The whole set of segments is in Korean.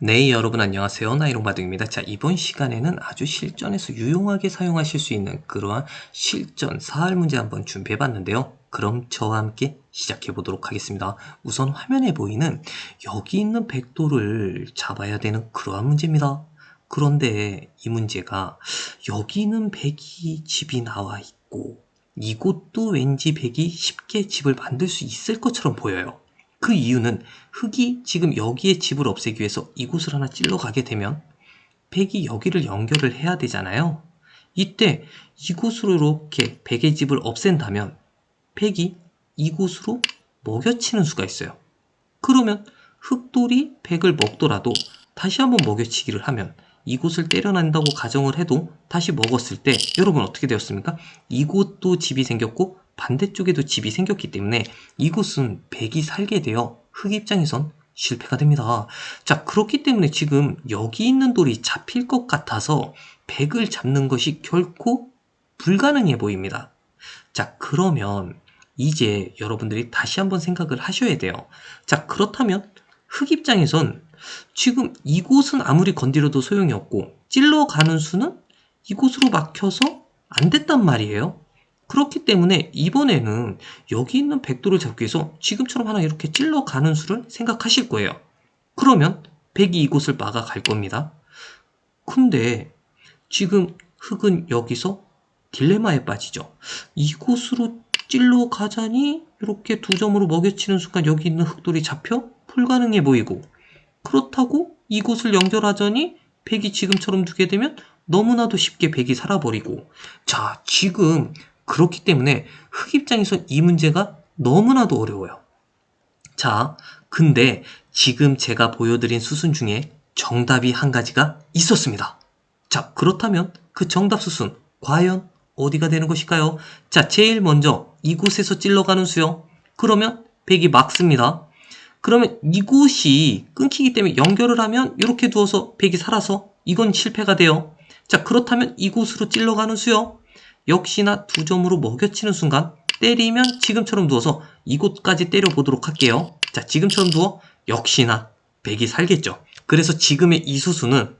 네, 여러분 안녕하세요. 나이롱바둑입니다. 자, 이번 시간에는 아주 실전에서 유용하게 사용하실 수 있는 그러한 실전 사할 문제 한번 준비해 봤는데요. 그럼 저와 함께 시작해 보도록 하겠습니다. 우선 화면에 보이는 여기 있는 백도를 잡아야 되는 그러한 문제입니다. 그런데 이 문제가 여기는 백이 집이 나와 있고 이곳도 왠지 백이 쉽게 집을 만들 수 있을 것처럼 보여요. 그 이유는 흙이 지금 여기에 집을 없애기 위해서 이곳을 하나 찔러 가게 되면 백이 여기를 연결을 해야 되잖아요. 이때 이곳으로 이렇게 백의 집을 없앤다면 백이 이곳으로 먹여치는 수가 있어요. 그러면 흑돌이 백을 먹더라도 다시 한번 먹여치기를 하면 이곳을 때려낸다고 가정을 해도 다시 먹었을 때 여러분 어떻게 되었습니까? 이곳도 집이 생겼고 반대쪽에도 집이 생겼기 때문에 이곳은 백이 살게 되어 흑 입장에선 실패가 됩니다. 자, 그렇기 때문에 지금 여기 있는 돌이 잡힐 것 같아서 백을 잡는 것이 결코 불가능해 보입니다. 자, 그러면 이제 여러분들이 다시 한번 생각을 하셔야 돼요. 자, 그렇다면 흑 입장에선 지금 이곳은 아무리 건드려도 소용이 없고 찔러가는 수는 이곳으로 막혀서 안 됐단 말이에요. 그렇기 때문에 이번에는 여기 있는 백도를 잡기 위해서 지금처럼 하나 이렇게 찔러가는 수를 생각하실 거예요. 그러면 백이 이곳을 막아갈 겁니다. 근데 지금 흑은 여기서 딜레마에 빠지죠. 이곳으로 찔러 가자니 이렇게 두 점으로 먹여치는 순간 여기 있는 흑돌이 잡혀 불가능해 보이고 그렇다고 이곳을 연결하자니 백이 지금처럼 두게 되면 너무나도 쉽게 백이 살아버리고 자 지금 그렇기 때문에 흑 입장에서 이 문제가 너무나도 어려워요. 자, 근데 지금 제가 보여드린 수순 중에 정답이 한 가지가 있었습니다. 자, 그렇다면 그 정답 수순 과연 어디가 되는 것일까요? 자, 제일 먼저 이곳에서 찔러가는 수요. 그러면 백이 막습니다. 그러면 이곳이 끊기기 때문에 연결을 하면 이렇게 두어서 백이 살아서 이건 실패가 돼요. 자, 그렇다면 이곳으로 찔러가는 수요. 역시나 두 점으로 먹여치는 순간 때리면 지금처럼 누워서 이곳까지 때려보도록 할게요. 자, 지금처럼 누워 역시나 백이 살겠죠. 그래서 지금의 이 수수는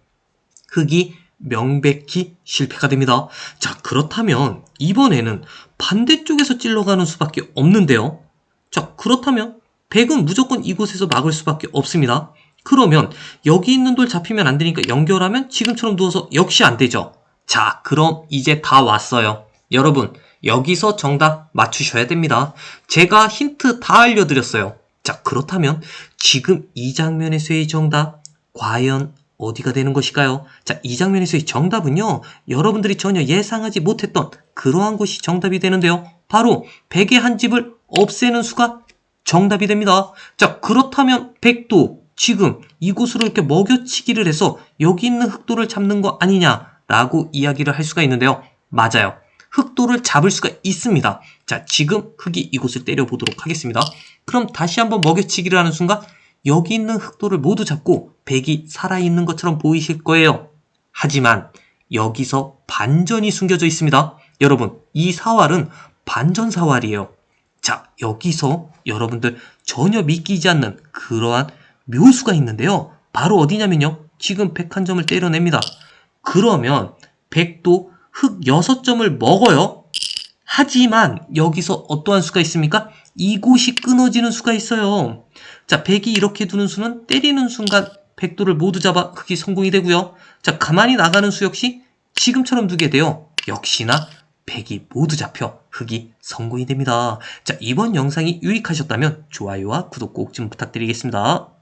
흑이 명백히 실패가 됩니다. 자, 그렇다면 이번에는 반대쪽에서 찔러가는 수밖에 없는데요. 자, 그렇다면 백은 무조건 이곳에서 막을 수밖에 없습니다. 그러면 여기 있는 돌 잡히면 안 되니까 연결하면 지금처럼 누워서 역시 안 되죠. 자, 그럼 이제 다 왔어요. 여러분, 여기서 정답 맞추셔야 됩니다. 제가 힌트 다 알려드렸어요. 자, 그렇다면 지금 이 장면에서의 정답, 과연 어디가 되는 것일까요? 자, 이 장면에서의 정답은요, 여러분들이 전혀 예상하지 못했던 그러한 것이 정답이 되는데요. 바로 백의 한 집을 없애는 수가 정답이 됩니다. 자, 그렇다면 백도 지금 이곳으로 이렇게 먹여치기를 해서 여기 있는 흑도를 잡는 거 아니냐? 라고 이야기를 할 수가 있는데요. 맞아요. 흑도를 잡을 수가 있습니다. 자, 지금 흑이 이곳을 때려보도록 하겠습니다. 그럼 다시 한번 먹여치기를 하는 순간 여기 있는 흑도를 모두 잡고 백이 살아있는 것처럼 보이실 거예요. 하지만 여기서 반전이 숨겨져 있습니다. 여러분, 이 사활은 반전 사활이에요. 자, 여기서 여러분들 전혀 믿기지 않는 그러한 묘수가 있는데요. 바로 어디냐면요. 지금 101점을 때려냅니다. 그러면 100도 흑 6점을 먹어요. 하지만 여기서 어떠한 수가 있습니까? 이곳이 끊어지는 수가 있어요. 자, 100이 이렇게 두는 수는 때리는 순간 100도를 모두 잡아 흑이 성공이 되고요. 자, 가만히 나가는 수 역시 지금처럼 두게 돼요. 역시나 100이 모두 잡혀 흑이 성공이 됩니다. 자, 이번 영상이 유익하셨다면 좋아요와 구독 꼭 좀 부탁드리겠습니다.